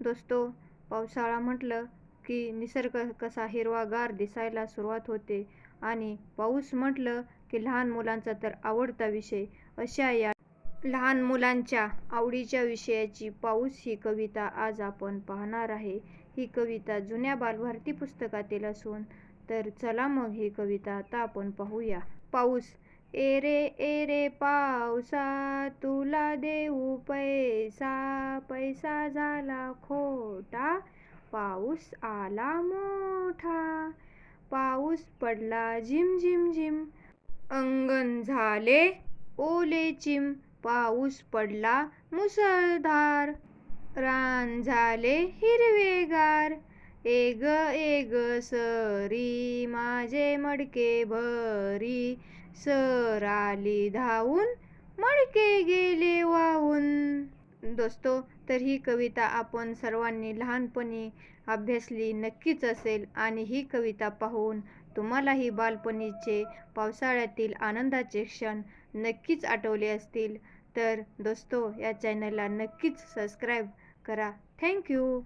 दोस्तो पावसाळा म्हटलं की निसर्ग कसा हिरवागार दिसायला सुरुवात होते आणि पाऊस म्हटलं की लहान मुलांचा तर आवडता विषय. अशा या लहान मुलांच्या आवडीच्या विषयाची पाऊस ही कविता आज आपण पाहणार आहे. ही कविता जुन्या बालभारती पुस्तकातील असून तर चला मग ही कविता आता आपण पाहूया. पाऊस एरे एरे पावसा तुला देऊ पैसा पैसा झाला खोटा पाऊस आला मोठा पाऊस पडला झिम झिम झिम. अंगण झाले ओले चिम पाऊस पडला मुसळधार. रान झाले हिरवेगार. एग एग सरी माझे मडके भरी. सर आली धावून मडके गेले वाहून. दोस्तो तर ही कविता आपण सर्वांनी लहानपणी अभ्यासली नक्कीच असेल आणि ही कविता पाहून तुम्हालाही बालपणीचे पावसाळ्यातील आनंदाचे क्षण नक्कीच आठवले असतील. तर दोस्तो या चॅनलला नक्कीच सबस्क्राईब करा. थँक्यू.